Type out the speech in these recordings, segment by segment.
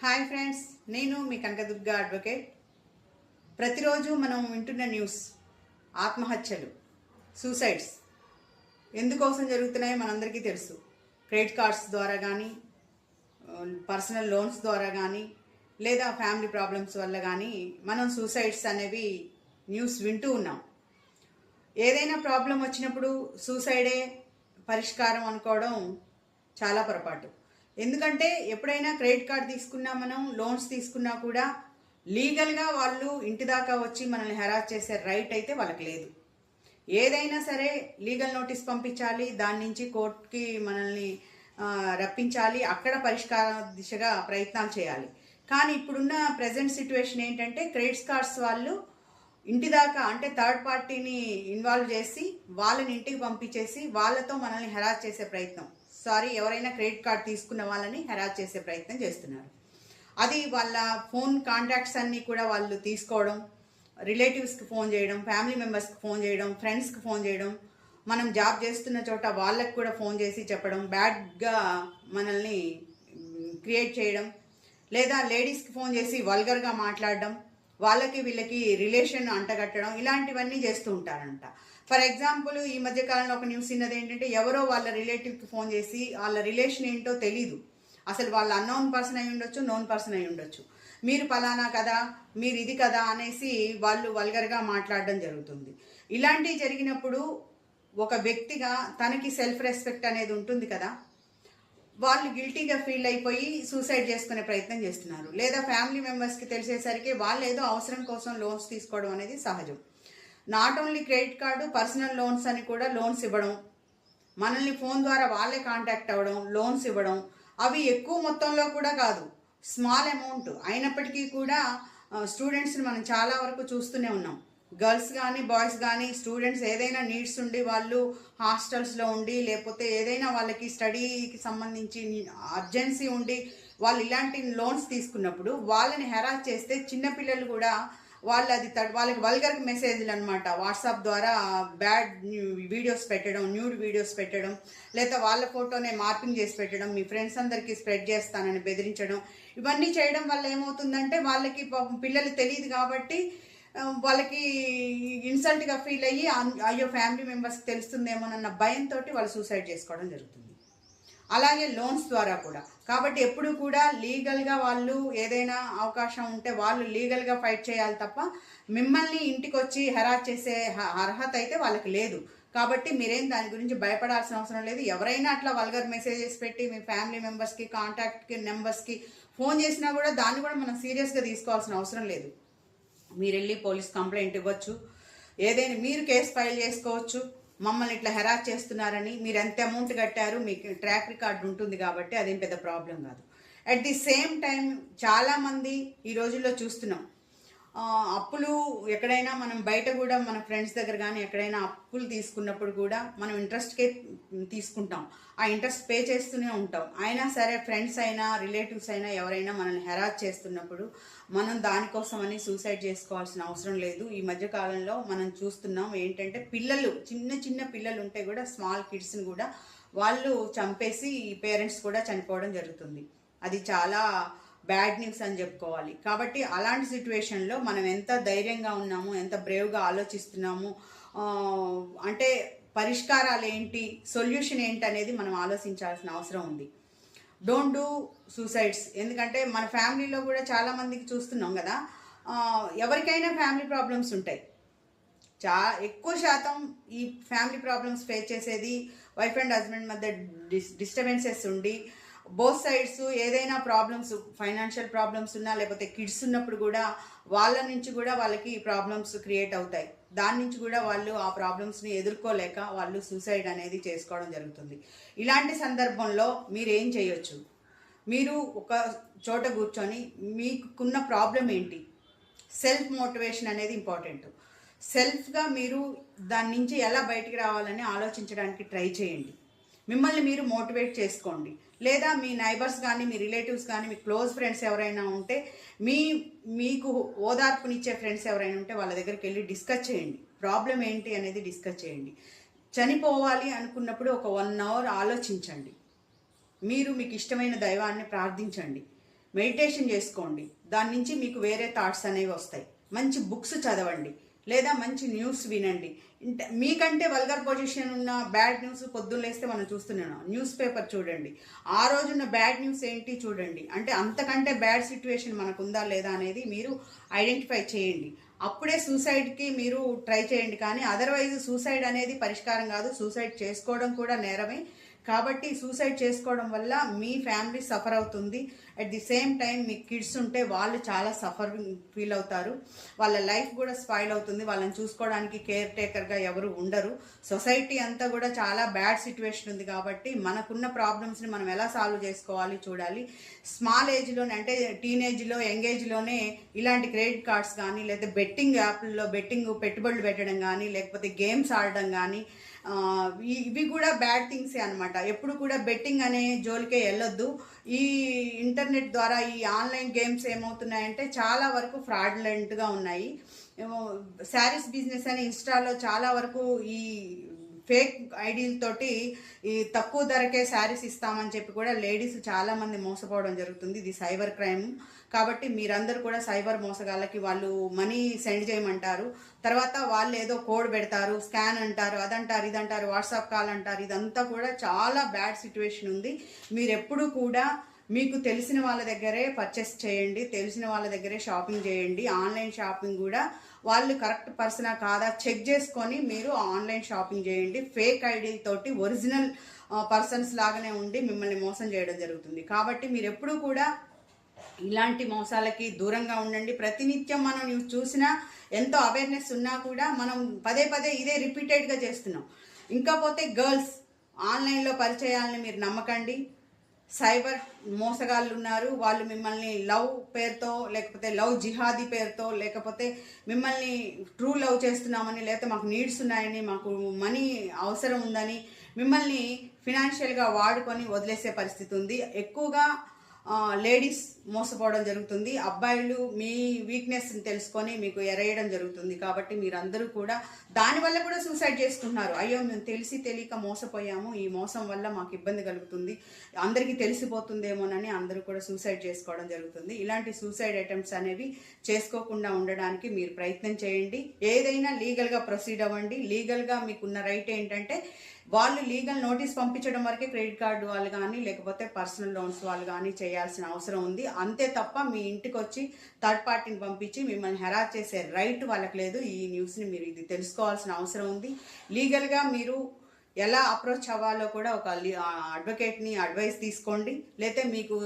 Hi friends నేను మీ Kanakadurga advocate. ప్రతిరోజు మనం వింటున్న న్యూస్ ఆత్మహత్యలు సూసైడ్స్. ఎందుకోసం జరుగుతున్నాయో మనందరికీ తెలుసు. క్రెడిట్ కార్డ్స్ ద్వారా కానీ పర్సనల్ లోన్స్ ద్వారా కానీ లేదా ఫ్యామిలీ ప్రాబ్లమ్స్ వల్ల కానీ మనం సూసైడ్స్ అనేవి న్యూస్ వింటూ ఉన్నాం. ఏదైనా ప్రాబ్లం వచ్చినప్పుడు సూసైడే పరిష్కారం అనుకోవడం చాలా పొరపాటు. ఎందుకంటే ఎప్పుడైనా క్రెడిట్ కార్డ్ తీసుకున్నా మనం లోన్స్ తీసుకున్నా కూడా లీగల్గా వాళ్ళు ఇంటి దాకా వచ్చి మనల్ని హెరాస్ చేసే రైట్ అయితే వాళ్ళకి లేదు. ఏదైనా సరే లీగల్ నోటీస్ పంపించాలి దాని నుంచి కోర్టుకి మనల్ని రప్పించాలి అక్కడ పరిష్కార దిశగా ప్రయత్నాలు చేయాలి. కానీ ఇప్పుడున్న ప్రజెంట్ సిచ్యువేషన్ ఏంటంటే క్రెడిట్ కార్డ్స్ వాళ్ళు ఇంటి దాకా అంటే థర్డ్ పార్టీని ఇన్వాల్వ్ చేసి వాళ్ళని ఇంటికి పంపించేసి వాళ్ళతో మనల్ని హెరాస్ చేసే ప్రయత్నం. సారీ ఎవరైనా క్రెడిట్ కార్డ్ తీసుకున్న వాళ్ళని హెరాస్ చేసే ప్రయత్నం చేస్తున్నారు. అది వాళ్ళ ఫోన్ కాంటాక్ట్స్ అన్నీ కూడా వాళ్ళు తీసుకోవడం రిలేటివ్స్కి ఫోన్ చేయడం ఫ్యామిలీ మెంబర్స్కి ఫోన్ చేయడం ఫ్రెండ్స్కి ఫోన్ చేయడం మనం జాబ్ చేస్తున్న చోట వాళ్ళకి కూడా ఫోన్ చేసి చెప్పడం బ్యాడ్గా మనల్ని క్రియేట్ చేయడం లేదా లేడీస్కి ఫోన్ చేసి వల్గర్గా మాట్లాడడం వాళ్ళకి వీళ్ళకి రిలేషన్ అంటగట్టడం ఇలాంటివన్నీ చేస్తూ ఉంటారంట. ఫర్ ఎగ్జాంపుల్ ఈ మధ్య కాలంలో ఒక న్యూస్ ఉన్నది ఏంటంటే ఎవరో వాళ్ళ రిలేటివ్కి ఫోన్ చేసి వాళ్ళ రిలేషన్ ఏంటో తెలీదు. అసలు వాళ్ళ అన్నోన్ పర్సన్ అయి ఉండొచ్చు నోన్ పర్సన్ అయి ఉండొచ్చు. మీరు పలానా కదా మీరు ఇది కదా అనేసి వాళ్ళు వల్గర్గా మాట్లాడడం జరుగుతుంది. ఇలాంటివి జరిగినప్పుడు ఒక వ్యక్తిగా తనకి సెల్ఫ్ రెస్పెక్ట్ అనేది ఉంటుంది కదా వాళ్ళు గిల్టీగా ఫీల్ అయిపోయి సూసైడ్ చేసుకునే ప్రయత్నం చేస్తున్నారు. లేదా ఫ్యామిలీ మెంబర్స్కి తెలిసేసరికి వాళ్ళు ఏదో అవసరం కోసం లోన్స్ తీసుకోవడం అనేది సహజం. Not only credit card personal loans అని కూడా లోన్స్ ఇవ్వడం. మనల్ని ఫోన్ ద్వారా వాళ్ళే కాంటాక్ట్ అవ్వడం లోన్స్ ఇవ్వడం. అవి ఎక్కువ మొత్తంలో కూడా కాదు. స్మాల్ అమౌంట్ అయినప్పటికీ కూడా స్టూడెంట్స్ని మనం చాలా వరకు చూస్తూనే ఉన్నాం. గర్ల్స్ కానీ బాయ్స్ కానీ స్టూడెంట్స్ ఏదైనా నీడ్స్ ఉండి వాళ్ళు హాస్టల్స్లో ఉండి లేకపోతే ఏదైనా వాళ్ళకి స్టడీకి సంబంధించి అర్జెన్సీ ఉండి వాళ్ళు ఇలాంటి లోన్స్ తీసుకున్నప్పుడు వాళ్ళని హెరాస్ చేస్తే చిన్నపిల్లలు కూడా వాళ్ళు అది వాళ్ళకి వల్గర్ మెసేజ్లు అనమాట వాట్సాప్ ద్వారా బ్యాడ్ వీడియోస్ పెట్టడం న్యూడ్ వీడియోస్ పెట్టడం లేదా వాళ్ళ ఫోటోనే మార్పింగ్ చేసి పెట్టడం మీ ఫ్రెండ్స్ అందరికీ స్ప్రెడ్ చేస్తానని బెదిరించడం. ఇవన్నీ చేయడం వల్ల ఏమవుతుందంటే వాళ్ళకి పిల్లలు తెలియదు కాబట్టి వాళ్ళకి ఇన్సల్ట్గా ఫీల్ అయ్యి అయ్యో ఫ్యామిలీ మెంబర్స్కి తెలుస్తుందేమోనన్న భయంతో వాళ్ళు సూసైడ్ చేసుకోవడం జరుగుతుంది. అలాగే లోన్స్ ద్వారా కూడా. కాబట్టి ఎప్పుడు కూడా లీగల్గా వాళ్ళు ఏదైనా అవకాశం ఉంటే వాళ్ళు లీగల్గా ఫైట్ చేయాలి తప్ప మిమ్మల్ని ఇంటికి వచ్చి హెరాస్ చేసే హ- అర్హత అయితే వాళ్ళకి లేదు. కాబట్టి మీరేం దాని గురించి భయపడాల్సిన అవసరం లేదు. ఎవరైనా అట్లా వల్గర్ మెసేజెస్ పెట్టి మీ ఫ్యామిలీ మెంబర్స్కి కాంటాక్ట్కి నెంబర్స్కి ఫోన్ చేసినా కూడా దాన్ని కూడా మనం సీరియస్గా తీసుకోవాల్సిన అవసరం లేదు. మీరు వెళ్ళి పోలీస్ కంప్లైంట్ ఇవ్వచ్చు. ఏదైనా మీరు కేసు ఫైల్ చేసుకోవచ్చు. మమ్మల్ని ఇట్లా హెరాస్ చేస్తున్నారని మీరు ఎంత అమౌంట్ కట్టారు మీకు ట్రాక్ రికార్డ్ ఉంటుంది కాబట్టి అదేం పెద్ద ప్రాబ్లం కాదు. అట్ ది సేమ్ టైం చాలామంది ఈ రోజుల్లో చూస్తున్నాం. అప్పులు ఎక్కడైనా మనం బయట కూడా మన ఫ్రెండ్స్ దగ్గర కానీ ఎక్కడైనా అప్పులు తీసుకున్నప్పుడు కూడా మనం ఇంట్రెస్ట్కే తీసుకుంటాం. ఆ ఇంట్రెస్ట్ పే చేస్తూనే ఉంటాం. అయినా సరే ఫ్రెండ్స్ అయినా రిలేటివ్స్ అయినా ఎవరైనా మనల్ని హెరాజ్ చేస్తున్నప్పుడు మనం దానికోసమని సూసైడ్ చేసుకోవాల్సిన అవసరం లేదు. ఈ మధ్య కాలంలో మనం చూస్తున్నాం ఏంటంటే పిల్లలు చిన్న చిన్న పిల్లలు ఉంటే కూడా స్మాల్ కిడ్స్ని కూడా వాళ్ళు చంపేసి పేరెంట్స్ కూడా చనిపోవడం జరుగుతుంది. అది చాలా బ్యాడ్ న్యూస్ అని చెప్పుకోవాలి. కాబట్టి అలాంటి సిచ్యువేషన్లో మనం ఎంత ధైర్యంగా ఉన్నాము ఎంత బ్రేవ్గా ఆలోచిస్తున్నాము అంటే పరిష్కారాలు ఏంటి సొల్యూషన్ ఏంటి అనేది మనం ఆలోచించాల్సిన అవసరం ఉంది. డోంట్ డూ సూసైడ్స్ ఎందుకంటే మన ఫ్యామిలీలో కూడా చాలామందికి చూస్తున్నాం కదా ఎవరికైనా ఫ్యామిలీ ప్రాబ్లమ్స్ ఉంటాయి. చా ఎక్కువ శాతం ఈ ఫ్యామిలీ ప్రాబ్లమ్స్ ఫేస్ చేసేది వైఫ్ అండ్ హస్బెండ్ మధ్య డిస్ డిస్టర్బెన్సెస్ ఉండి బోత్ సైడ్స్ ఏదైనా ప్రాబ్లమ్స్ ఫైనాన్షియల్ ప్రాబ్లమ్స్ ఉన్నా లేకపోతే కిడ్స్ ఉన్నప్పుడు కూడా వాళ్ళ నుంచి కూడా వాళ్ళకి ప్రాబ్లమ్స్ క్రియేట్ అవుతాయి. దాని నుంచి కూడా వాళ్ళు ఆ ప్రాబ్లమ్స్ని ఎదుర్కోలేక వాళ్ళు సూసైడ్ అనేది చేసుకోవడం జరుగుతుంది. ఇలాంటి సందర్భంలో మీరు ఏం చేయొచ్చు? మీరు ఒక చోట కూర్చొని మీకున్న ప్రాబ్లం ఏంటి? సెల్ఫ్ మోటివేషన్ అనేది ఇంపార్టెంట్ సెల్ఫ్గా మీరు దాని నుంచి ఎలా బయటికి రావాలని ఆలోచించడానికి ట్రై చేయండి. మిమ్మల్ని మీరు మోటివేట్ చేసుకోండి. లేదా మీ నైబర్స్ కానీ మీ రిలేటివ్స్ కానీ మీ క్లోజ్ ఫ్రెండ్స్ ఎవరైనా ఉంటే మీ మీకు ఓదార్పునిచ్చే ఫ్రెండ్స్ ఎవరైనా ఉంటే వాళ్ళ దగ్గరికి వెళ్ళి డిస్కస్ చేయండి. ప్రాబ్లం ఏంటి అనేది డిస్కస్ చేయండి. చనిపోవాలి అనుకున్నప్పుడు ఒక వన్ అవర్ ఆలోచించండి. మీరు మీకు ఇష్టమైన దైవాన్ని ప్రార్థించండి. మెడిటేషన్ చేసుకోండి. దాని నుంచి మీకు వేరే థాట్స్ అనేవి వస్తాయి. మంచి బుక్స్ చదవండి. లేదా మంచి న్యూస్ వినండి. మీకంటే వల్గర్ పొజిషన్ ఉన్న బ్యాడ్ న్యూస్ పొద్దున్న లేస్తే మనం చూస్తున్నాం. న్యూస్ పేపర్ చూడండి. ఆ రోజున్న బ్యాడ్ న్యూస్ ఏంటి చూడండి. అంటే అంతకంటే బ్యాడ్ సిచ్యువేషన్ మనకు ఉందా లేదా అనేది మీరు ఐడెంటిఫై చేయండి. అప్పుడే సూసైడ్కి మీరు ట్రై చేయండి. కానీ అదర్వైజ్ సూసైడ్ అనేది పరిష్కారం కాదు. సూసైడ్ చేసుకోవడం కూడా నేరమే. కాబట్టి సూసైడ్ చేసుకోవడం వల్ల మీ ఫ్యామిలీ సఫర్ అవుతుంది. అట్ ది సేమ్ టైం మీ కిడ్స్ ఉంటే వాళ్ళు చాలా సఫర్ ఫీల్ అవుతారు. వాళ్ళ లైఫ్ కూడా స్పాయిల్ అవుతుంది. వాళ్ళని చూసుకోవడానికి కేర్ టేకర్గా ఎవరు ఉండరు. సొసైటీ అంతా కూడా చాలా బ్యాడ్ సిచ్యువేషన్ ఉంది కాబట్టి మనకున్న ప్రాబ్లమ్స్ని మనం ఎలా సాల్వ్ చేసుకోవాలి చూడాలి. స్మాల్ ఏజ్లోనే అంటే టీనేజ్లో యంగేజ్లోనే ఇలాంటి క్రెడిట్ కార్డ్స్ కానీ లేదా బెట్టింగ్ యాప్లలో బెట్టింగ్ పెట్టుబడులు పెట్టడం కానీ లేకపోతే గేమ్స్ ఆడడం కానీ ఇవి కూడా బ్యాడ్ థింగ్సే అనమాట ఎప్పుడు కూడా బెట్టింగ్ అనే జోలికే వెళ్ళొద్దు. ఈ ఇంటర్ ఇంటర్నెట్ ద్వారా ఈ ఆన్లైన్ గేమ్స్ ఏమవుతున్నాయంటే చాలా వరకు ఫ్రాడ్లెంట్గా ఉన్నాయి. శారీస్ బిజినెస్ అని ఇన్స్టాలో చాలా వరకు ఈ ఫేక్ ఐడీలతోటి ఈ తక్కువ ధరకే శారీస్ ఇస్తామని చెప్పి కూడా లేడీస్ చాలా మంది మోసపోవడం జరుగుతుంది. ఇది సైబర్ క్రైమ్. కాబట్టి మీరందరూ కూడా సైబర్ మోసగాళ్ళకి వాళ్ళు మనీ సెండ్ చేయమంటారు. తర్వాత వాళ్ళు ఏదో కోడ్ పెడతారు స్కాన్ అంటారు అదంటారు ఇదంటారు వాట్సాప్ కాల్ అంటారు. ఇదంతా కూడా చాలా బ్యాడ్ సిచ్యువేషన్ ఉంది. మీరు ఎప్పుడు కూడా మీకు తెలిసిన వాళ్ళ దగ్గరే పర్చేస్ చేయండి తెలిసిన వాళ్ళ దగ్గరే షాపింగ్ చేయండి ఆన్లైన్ షాపింగ్ కూడా వాళ్ళు కరెక్ట్ పర్సనా కాదా చెక్ చేసుకొని మీరు ఆన్లైన్ షాపింగ్ చేయండి. ఫేక్ ఐడీల తోటి ఒరిజినల్ పర్సన్స్ లాగానే ఉండి మిమ్మల్ని మోసం చేయడం జరుగుతుంది. కాబట్టి మీరు ఎప్పుడూ కూడా ఇలాంటి మోసాలకి దూరంగా ఉండండి. ప్రతినిత్యం మనం న్యూస్ చూసినా ఎంతో అవేర్నెస్ ఉన్నా కూడా మనం పదే పదే ఇదే రిపీటెడ్గా చేస్తున్నాం. ఇంకా పోతే గర్ల్స్ ఆన్లైన్లో పరిచయాలని మీరు నమ్మకండి. సైబర్ మోసగాళ్ళు ఉన్నారు వాళ్ళు మిమ్మల్ని లవ్ పేరుతో లేకపోతే లవ్ జిహాదీ పేరుతో లేకపోతే మిమ్మల్ని ట్రూ లవ్ చేస్తున్నామని లేకపోతే మాకు నీడ్స్ ఉన్నాయని మాకు మనీ అవసరం ఉందని మిమ్మల్ని ఫినాన్షియల్గా వాడుకొని వదిలేసే పరిస్థితి ఉంది. ఎక్కువగా లేడీస్ మోసపోవడం జరుగుతుంది. అబ్బాయిలు మీ వీక్నెస్ని తెలుసుకొని మీకు ఎరేయడం జరుగుతుంది. కాబట్టి మీరందరూ కూడా దానివల్ల కూడా సూసైడ్ చేసుకుంటున్నారు అయ్యో మేము తెలిసి తెలియక మోసపోయాము. ఈ మోసం వల్ల మాకు ఇబ్బంది కలుగుతుంది. అందరికీ తెలిసిపోతుందేమోనని అందరూ కూడా సూసైడ్ చేసుకోవడం జరుగుతుంది. ఇలాంటి సూసైడ్ అటెంప్ట్స్ అనేవి చేసుకోకుండా ఉండడానికి మీరు ప్రయత్నం చేయండి. ఏదైనా లీగల్గా ప్రొసీడ్ అవ్వండి. లీగల్గా మీకున్న రైట్ ఏంటంటే వాళ్ళు లీగల్ నోటీస్ పంపించడం వరకే క్రెడిట్ కార్డు వాళ్ళు కానీ లేకపోతే పర్సనల్ లోన్స్ వాళ్ళు కానీ చేయాల్సిన అవసరం ఉంది. అంతే తప్ప మీ ఇంటికి వచ్చి థర్డ్ పార్టీని పంపించి మిమ్మల్ని హెరాస్ చేసే రైట్ వాళ్ళకి లేదు. ఈ న్యూస్ని మీరు ఇది తెలుసుకోవాల్సిన అవసరం ఉంది. లీగల్గా మీరు ఎలా అప్రోచ్ అవ్వాలో కూడా ఒక అడ్వకేట్ని అడ్వైస్ తీసుకోండి. లేతే మీకు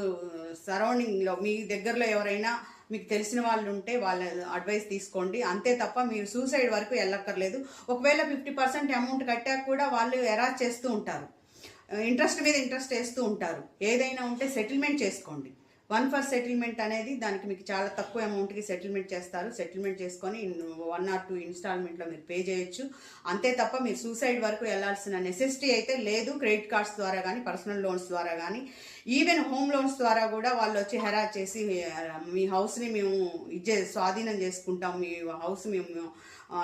సరౌండింగ్లో మీ దగ్గరలో ఎవరైనా మీకు తెలిసిన వాళ్ళు ఉంటే వాళ్ళ అడ్వైస్ తీసుకోండి. అంతే తప్ప మీరు సూసైడ్ వరకు వెళ్ళక్కర్లేదు. ఒకవేళ ఫిఫ్టీ పర్సెంట్ అమౌంట్ కట్టాక కూడా వాళ్ళు ఎరా చేస్తూ ఉంటారు. ఇంట్రెస్ట్ మీద ఇంట్రెస్ట్ వేస్తూ ఉంటారు. ఏదైనా ఉంటే సెటిల్మెంట్ చేసుకోండి. వన్ ఫర్ సెటిల్మెంట్ అనేది దానికి మీకు చాలా తక్కువ అమౌంట్కి సెటిల్మెంట్ చేస్తారు. సెటిల్మెంట్ చేసుకొని వన్ ఆర్ టూ ఇన్స్టాల్మెంట్లో మీరు పే చేయొచ్చు. అంతే తప్ప మీరు సూసైడ్ వరకు వెళ్ళాల్సిన నెసెసిటీ అయితే లేదు. క్రెడిట్ కార్డ్స్ ద్వారా కానీ పర్సనల్ లోన్స్ ద్వారా కానీ ఈవెన్ హోమ్ లోన్స్ ద్వారా కూడా వాళ్ళు వచ్చి హెరాజ్ చేసి మీ హౌస్ని మేము ఇచ్చే స్వాధీనం చేసుకుంటాం మీ హౌస్ మేము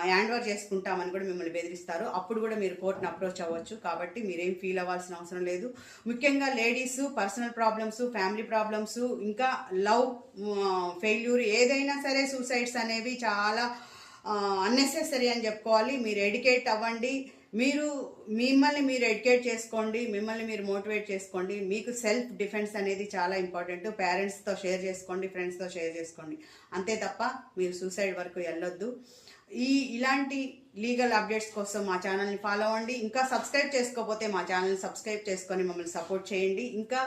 హ్యాండ్ ఓవర్ చేసుకుంటామని కూడా మిమ్మల్ని బెదిరిస్తారు. అప్పుడు కూడా మీరు కోర్టును అప్రోచ్ అవ్వచ్చు. కాబట్టి మీరేం ఫీల్ అవ్వాల్సిన అవసరం లేదు. ముఖ్యంగా ladies personal problems family problems ఇంకా లవ్ ఫెయిల్యూర్ ఏదైనా సరే సూసైడ్స్ అనేవి చాలా అన్నెసెసరీ అని చెప్పుకోవాలి. మీరు ఎడ్యుకేట్ అవ్వండి. మీరు మిమ్మల్ని మీరు ఎడ్యుకేట్ చేసుకోండి మిమ్మల్ని మీరు మోటివేట్ చేసుకోండి మీకు సెల్ఫ్ డిఫెన్స్ అనేది చాలా ఇంపార్టెంట్. పేరెంట్స్తో షేర్ చేసుకోండి ఫ్రెండ్స్తో షేర్ చేసుకోండి. అంతే తప్ప మీరు సూసైడ్ వరకు వెళ్ళొద్దు. ఈ ఇలాంటి లీగల్ అప్డేట్స్ కోసం మా ఛానల్ని ఫాలో అవ్వండి. ఇంకా సబ్స్క్రైబ్ చేసుకోకపోతే మా ఛానల్ని సబ్స్క్రైబ్ చేసుకొని మమ్మల్ని సపోర్ట్ చేయండి. ఇంకా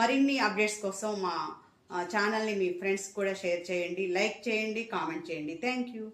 మరిన్ని అప్డేట్స్ కోసం మా ఛానల్ని మీ ఫ్రెండ్స్ కూడా షేర్ చేయండి. లైక్ చేయండి కామెంట్ చేయండి. Thank you.